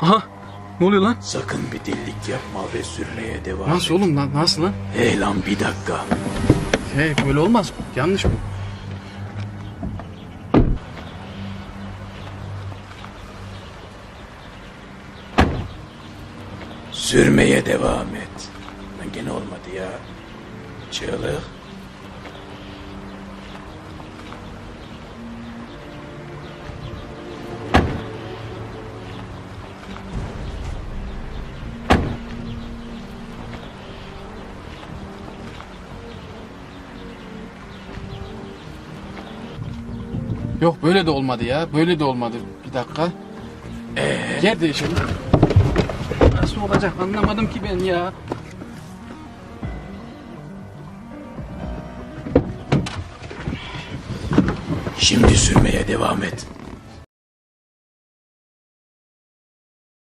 Aha. Ne oluyor lan? Sakın bir delilik yapma ve sürmeye devam Nasıl et. oğlum lan? Nasıl lan? Hey lan bir dakika. Hey böyle olmaz. Yanlış bu. Sürmeye devam et. Lan gene olmadı ya. Çığlık. Yok böyle de olmadı ya. Böyle de olmadı. Bir dakika. Ee? Yer değişelim. Nasıl olacak anlamadım ki ben ya. Şimdi sürmeye devam et.